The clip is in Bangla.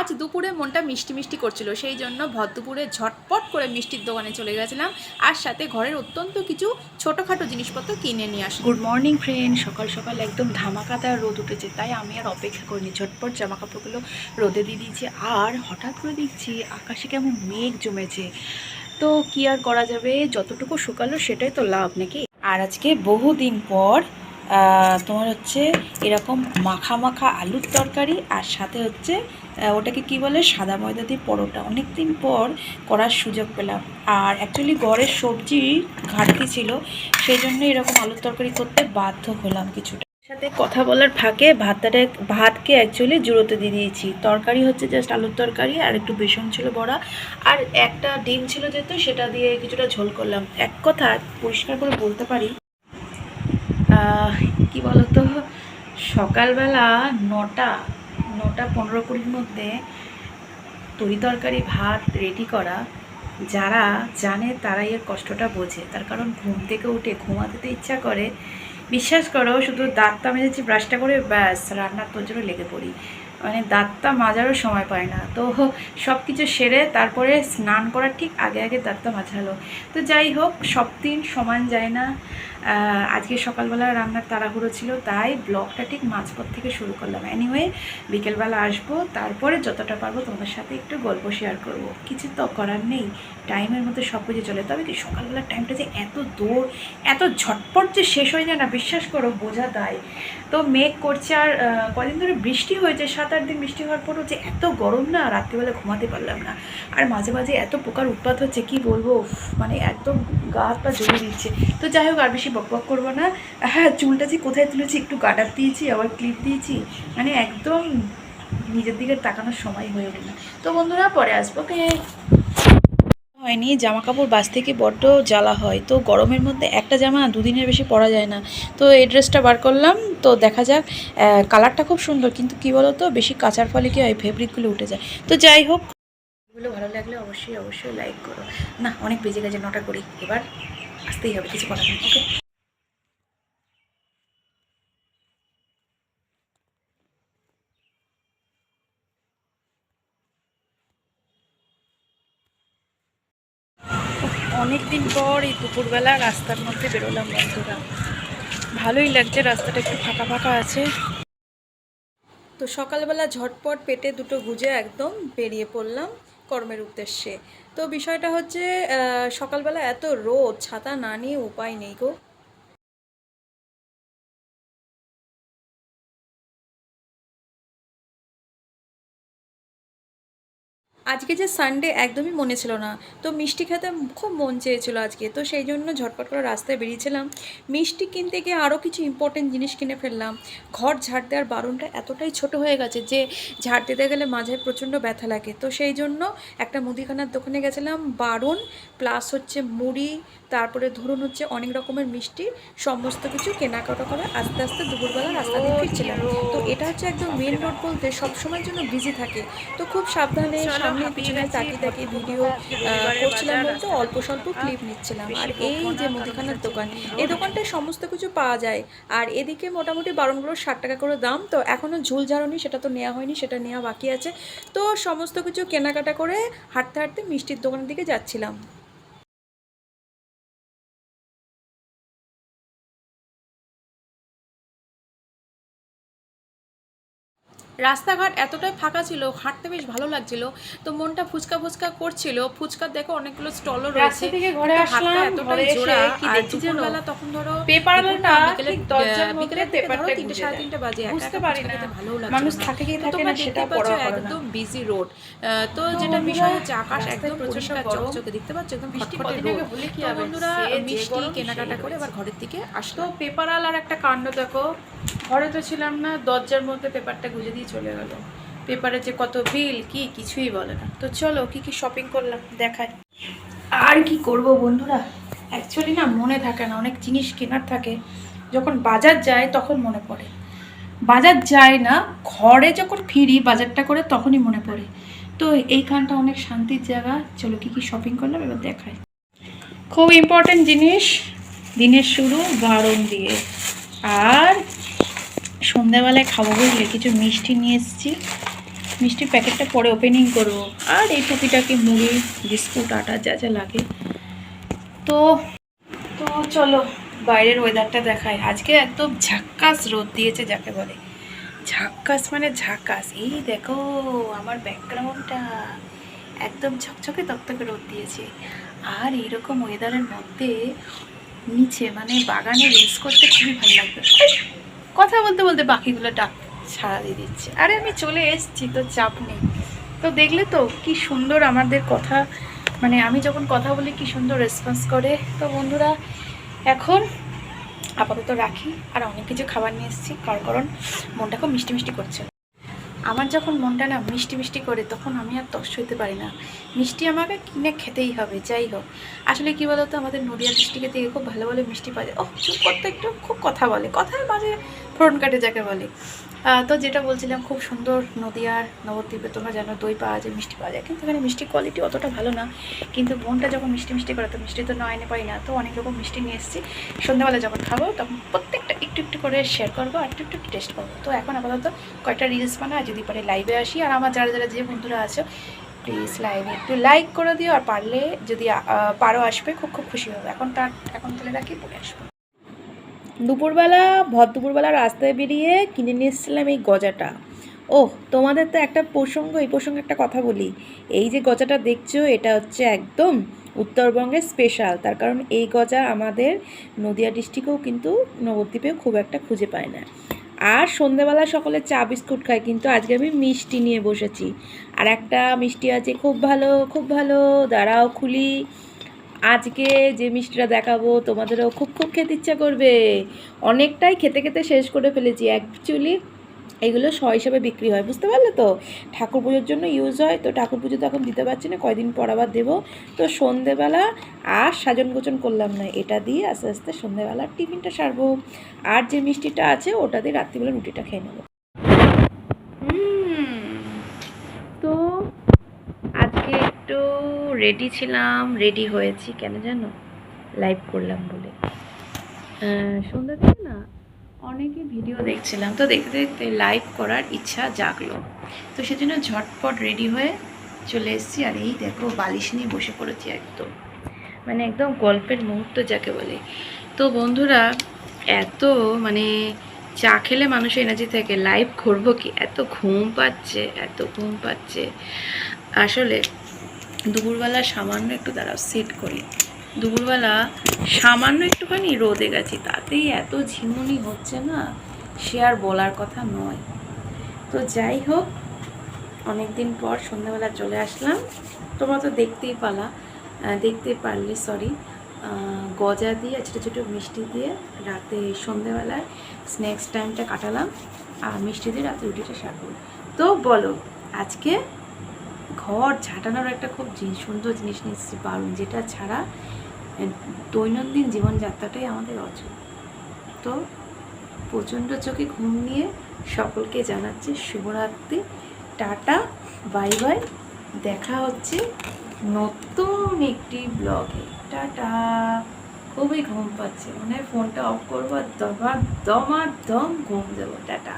আজ দুপুরে মনটা মিষ্টি মিষ্টি করছিল, সেই জন্য ভর দুপুরে ঝটপট করে মিষ্টির দোকানে চলে গেছিলাম আর সাথে ঘরের অত্যন্ত কিছু ছোটোখাটো জিনিসপত্র কিনে নিয়ে আসি গুড মর্নিং ফ্রেন্ড সকাল সকাল একদম ধামাকাদার রোদ উঠেছে, তাই আমি আর অপেক্ষা করিনি। ঝটপট জামা কাপড়গুলো রোদে দিয়ে দিয়েছি আর হঠাৎ করে দেখছি আকাশে কেমন মেঘ জমেছে। তো কি আর করা যাবে? যতটুকু শুকালো সেটাই তো লাভ নাকি? আর আজকে বহুদিন পর তোমার হচ্ছে এরকম মাখা মাখা আলুর তরকারি আর সাথে হচ্ছে ওটাকে কি বলে, সাদা ময়দা দিয়ে পরোটা। অনেক দিন পর করার সুযোগ পেলাম। আর অ্যাকচুয়ালি ঘরের সবজি ঘাটতি ছিল সেই জন্য এরকম আলুর তরকারি করতে বাধ্য হলাম কিছুটা। সাথে কথা বলার ফাঁকে ভাতটা, ভাতকে অ্যাকচুয়ালি জুড়োতে দিয়ে দিয়েছি। তরকারি হচ্ছে জাস্ট আলুর তরকারি আর একটু বেসন ছিল বড়া। আর একটা ডিম ছিল যেহেতু, সেটা দিয়ে কিছুটা ঝোল করলাম। এক কথা, পরিষ্কার করে বলতে পারি কি বলতো? সকালবেলা নটা নটা পনেরো কুড়ির মধ্যে তরি তরকারি, ভাত রেডি করা। যারা জানে তারাই এর কষ্টটা বোঝে। তার কারণ ঘুম থেকে উঠে ঘুমাতে তো ইচ্ছা করে। বিশ্বাস করো, শুধু দাঁতটা মেজেছি ব্রাশটা করে ব্যাস রান্নার তোর জন্য লেগে পড়ি। মানে দাঁতটা মাজারও সময় পায় না। তো সব কিছু সেরে তারপরে স্নান করার ঠিক আগে আগে দাঁতটা মাঝালো। তো যাই হোক, সব দিন সমান যায় না। আজকে সকালবেলা রান্নার তাড়াহুড়ো ছিল, তাই ব্লগটা ঠিক মাঝপথ থেকে শুরু করলাম। এনিওয়ে বিকেলবেলা আসব, তারপরে যতটা পারব তোমাদের সাথে একটু গল্প শেয়ার করব। কিছু তো করার নেই, টাইমের মধ্যে সব কিছু চলে। তবে কি সকালবেলার টাইমটা যে এত দৌড় এত ঝটপট যে শেষ হয়ে যায় না, বিশ্বাস করো, বোঝা দায়। তো মেঘ করছে আর কদিন ধরে বৃষ্টি হয়েছে সাত আট দিন বৃষ্টি হওয়ার পরও যে এত গরম না, রাত্রিবেলা ঘুমাতে পারলাম না। আর মাঝে মাঝে এত পোকার উৎপাত হচ্ছে, কি বলব? মানে একদম গা পা জ্বলে দিচ্ছে। তো যাই হোক, আর বেশি বকবক করব না। হ্যাঁ চুলটা যে কোথায় তুলেছি একটু গাটার দিয়েছি, আবার ক্লিপ দিয়েছি। মানে একদম নিজের দিকে তাকানোর সময় হয়ে ওঠে না তো বন্ধুরা, পরে আসব কে হয়নি জামা কাপড় বাস থেকে বড্ড জ্বালা হয়। তো গরমের মধ্যে একটা জামা দুদিনের বেশি পরা যায় না। তো এই ড্রেসটা বার করলাম, তো দেখা যাক কালারটা খুব সুন্দর, কিন্তু কি বলো তো বেশি কাঁচার ফলে কি হয়, ফেব্রিকগুলো উঠে যায়। তো যাই হোক এগুলো ভালো লাগলে অবশ্যই অবশ্যই লাইক করো। না, অনেক বেজে গেছে, নটা করি এবার আসতেই হবে, কিছু করার ওকে অনেক দিন পর এই দুপুরবেলা রাস্তার মধ্যে বেরোলাম বন্ধুরা। ভালোই লাগছে, রাস্তাটা একটু ফাঁকা ফাঁকা আছে। তো সকালবেলা ঝটপট পেটে দুটো গুজে একদম বেরিয়ে পড়লাম কর্মের উদ্দেশ্যে। তো বিষয়টা হচ্ছে সকালবেলা এত রোদ, ছাতা না নিয়ে উপায় নেই গো। আজকে যে সানডে একদমই মনে ছিল না। তো মিষ্টি খেতে খুব মন চেয়েছিল আজকে। তো সেই জন্য ঝটপট করে রাস্তায় বেরিয়েছিলাম। মিষ্টি কিনতে গিয়ে আরও কিছু ইম্পর্টেন্ট জিনিস কিনে ফেললাম। ঘর ঝাড় দেওয়ার বারণটা এতটাই ছোট হয়ে গেছে যে ঝাড় দিতে গেলে মাঝে প্রচণ্ড ব্যথা লাগে। তো সেই জন্য একটা মুদিখানার দোকানে গেছিলাম বারণ প্লাস হচ্ছে মুড়ি তারপরে ধরুন হচ্ছে অনেক রকমের মিষ্টি সমস্ত কিছু কেনাকাটা করে আস্তে আস্তে দুপুরবেলা রাস্তা দিয়ে ফিরছিলাম। তো এটা হচ্ছে একদম মেন রোড বলতে সবসময়ের জন্য বিজি থাকে। তো খুব সাবধানে সামনে পিছনে তাকিয়ে তাকিয়ে ভিডিও করছিলাম বলতে অল্প স্বল্প ক্লিপ নিচ্ছিলাম। আর এই যে মুদিখানার দোকান এই দোকানটায় সমস্ত কিছু পাওয়া যায়। আর এদিকে মোটামুটি বারণগুলো ষাট টাকা করে দাম, তো এখনও ঝুল ঝাড়নি, সেটা তো নেওয়া হয়নি, সেটা নেওয়া বাকি আছে। তো সমস্ত কিছু কেনাকাটা করে হাঁটতে হাঁটতে মিষ্টির দোকানের দিকে যাচ্ছিলাম। রাস্তাঘাট এতটাই ফাঁকা ছিল হাঁটতে বেশ ভালো লাগছিল। তো মনটা ফুচকা ফুচকা করছিল। ফুচকার দেখো অনেকগুলো স্টলও রয়েছে। ঘরে আসলাম, এতটাই জোড়া, আর দুপুরবেলা তখন ধরো না, বিকেলে- ঠিক দরজার আহ, মধ্যে বিকেলের দিকে ধরো তিনটে সাড়ে তিনটে বাজে বুঝতে পারি না। খেতে ভালোও মানুষ থাকে কি থাকে না সেটা পড়া পাচ্ছ পড়ে না। একদম বিজি রোড তো যেটা বন্ধুরা, বিষয় হচ্ছে আকাশ একদম পরিষ্কার চকচকে দেখতে পাচ্ছ একদম বৃষ্টি তো? বন্ধুরা মিষ্টি কেনাকাটা করে এবার ঘরের দিকে তো আসলো। পেপার আর একটা কাণ্ড দেখো। ঘরে তো ছিলাম না, দরজার মধ্যে পেপারটা গুজে দিয়ে চলে গেল। পেপারে যে কত বিল, কি কিছুই বলে না। তো চলো, কি কি শপিং করলাম দেখায় আর কি করব বন্ধুরা? অ্যাকচুয়ালি না, মনে থাকে না, অনেক জিনিস কেনার থাকে। যখন বাজার যায়, তখন মনে পড়ে। বাজার যায় না, ঘরে যখন ফিরি, বাজারটা করে তখনই মনে পড়ে। তো এইখানটা অনেক শান্তির জায়গা। চলো, কি কি শপিং করলাম, এবার দেখায় খুব ইম্পর্টেন্ট জিনিস, দিনের শুরু বারণ দিয়ে। আর সন্ধ্যাবেলায় খাব বুঝলে, কিছু মিষ্টি নিয়ে এসেছি। মিষ্টির প্যাকেটটা পরে ওপেনিং করব। আর এই টুপিটাকে, মুড়ি, বিস্কুট, আটা, যা যা লাগে। তো তো চলো, বাইরের ওয়েদারটা দেখায় আজকে একদম ঝাক্কাস রোদ দিয়েছে যাকে বলে। ঝাক্কাস মানে ঝাক্কাস। এই দেখো, আমার ব্যাকগ্রাউন্ডটা একদম ঝকঝকে তকতকে রোদ দিয়েছে। আর এইরকম ওয়েদারের মধ্যে, নিচে মানে বাগানে রেস করতে খুবই ভালো লাগবে। কথা বলতে বলতে বাকিগুলো ডাক সাড়া দিয়ে দিচ্ছে। আরে আমি চলে এসেছি, তো চাপ নেই। তো দেখলে তো কি সুন্দর আমাদের কথা মানে আমি যখন কথা বলি কি সুন্দর রেসপন্স করে। তো বন্ধুরা, এখন আপাতত রাখি, আর অনেক কিছু খাবার নিয়ে এসেছি। কারণ মনটা খুব মিষ্টি মিষ্টি করছে। আমার যখন মনটা না মিষ্টি মিষ্টি করে, তখন আমি আর তস হইতে পারি না। মিষ্টি আমাকে কিনে খেতেই হবে, যাই হোক। আসলে কি বলতো, আমাদের নদিয়া ডিস্ট্রিক্টের থেকে খুব ভালো ভালো মিষ্টি পাওয়া যায়। ও চুপ করতে একটু খুব কথা বলে কথার মাঝে ফোরন কাটে যাকে বলে। তো যেটা বলছিলাম, খুব সুন্দর নদিয়ার নবদ্বীপে তোমরা জানো, দই পাওয়া যায়, মিষ্টি পাওয়া যায়। কিন্তু এখানে মিষ্টি কোয়ালিটি অতটা ভালো না। কিন্তু বোনটা যখন মিষ্টি মিষ্টি করে, তো মিষ্টি তো নয় এনে পাই না। তো অনেক রকম মিষ্টি নিয়ে এসেছি। সন্ধ্যাবেলা যখন খাব, তখন প্রত্যেকটা একটু একটু করে শেয়ার করব আর একটু একটু টেস্ট করব। তো এখন আপাতত কয়েকটা রিলস বানা যদি পারে লাইভে আসি। আর আমার যারা যারা যে বন্ধুরা আছো প্লিজ লাইভে একটু লাইক করে দিও আর পারলে যদি পারো আসবে, খুব খুব খুশি হবে। এখন তার, এখন তাহলে রাখি, পরে আসব। দুপুরবেলা ভর দুপুরবেলা রাস্তায় বেরিয়ে কিনে নিয়ে এসেছিলাম এই গজাটা। ও তোমাদের তো একটা প্রসঙ্গ, এই প্রসঙ্গে একটা কথা বলি। এই যে গজাটা দেখছ, এটা হচ্ছে একদম উত্তরবঙ্গের স্পেশাল তার কারণ এই গজা আমাদের নদিয়া ডিস্ট্রিক্টেও কিন্তু নবদ্বীপেও খুব একটা খুঁজে পায় না। আর সন্ধেবেলা সকলে চা বিস্কুট খায়, কিন্তু আজকে আমি মিষ্টি নিয়ে বসেছি। আর একটা মিষ্টি আছে, খুব ভালো খুব ভালো, দাঁড়াও খুলি। আজকে যে মিষ্টিটা দেখাবো, তোমাদেরও খুব খুব খেতে ইচ্ছা করবে। অনেকটাই খেতে খেতে শেষ করে ফেলেছি। অ্যাকচুয়ালি এগুলো শ হিসাবে বিক্রি হয়, বুঝতে পারলে তো? ঠাকুর পুজোর জন্য ইউজ হয়, তো ঠাকুর পুজো তো এখন দিতে পারছি না, কয়দিন পর আবার দেবো। তো সন্ধেবেলা আর সাজন গোচন করলাম না, এটা দিয়ে আস্তে আস্তে সন্ধেবেলা টিফিনটা সারবো। আর যে মিষ্টিটা আছে, ওটা দিয়ে রাত্রিবেলা রুটিটা খেয়ে নেব। তো আজকে একটু রেডি ছিলাম রেডি হয়েছি, কেন জানো? লাইভ করলাম বলে। সন্ধ্যা থেকে না অনেকে ভিডিও দেখছিলাম। তো দেখতে দেখতে লাইভ করার ইচ্ছা জাগলো। তো সেজন্য ঝটপট রেডি হয়ে চলে এসেছি। আর এই দেখো, বালিশ নিয়ে বসে পড়েছি একদম। মানে একদম গল্পের মুহূর্ত যাকে বলে। তো বন্ধুরা, এত মানে চা খেলে মানুষের এনার্জি থাকে। লাইভ করব কি? এত ঘুম পাচ্ছে, এত ঘুম পাচ্ছে। আসলে দুপুরবেলা সামান্য একটু দাঁড়াও সেট করি। দুপুরবেলা সামান্য একটুখানি রোদে গেছি, তাতেই এত ঝিমুনি হচ্ছে না, সে আর বলার কথা নয়। তো যাই হোক অনেক দিন পর সন্ধ্যাবেলা চলে আসলাম। তোমরা তো দেখতেই পালা দেখতে পারলে সরি গজা দিয়ে, ছোটো ছোটো মিষ্টি দিয়ে রাতে সন্ধ্যেবেলায় স্ন্যাক্স টাইমটা কাটালাম, আর মিষ্টি দিয়ে রাতে রুটিটা সারবো। তো বলো, আজকে ঘর ঝাঁটানোর একটা খুব সুন্দর জিনিস নিচ্ছি পারুন, যেটা ছাড়া দৈনন্দিন জীবনযাত্রাটাই আমাদের অচল। তো প্রচণ্ড চোখে ঘুম নিয়ে সকলকে জানাচ্ছি শুভরাত্রি, টাটা, বাই বাই, দেখা হচ্ছে নতুন একটি ব্লগে। টাটা। খুবই ঘুম পাচ্ছে মানে ফোনটা অফ করব আর দমা, দম ঘুম দেবো। টাটা।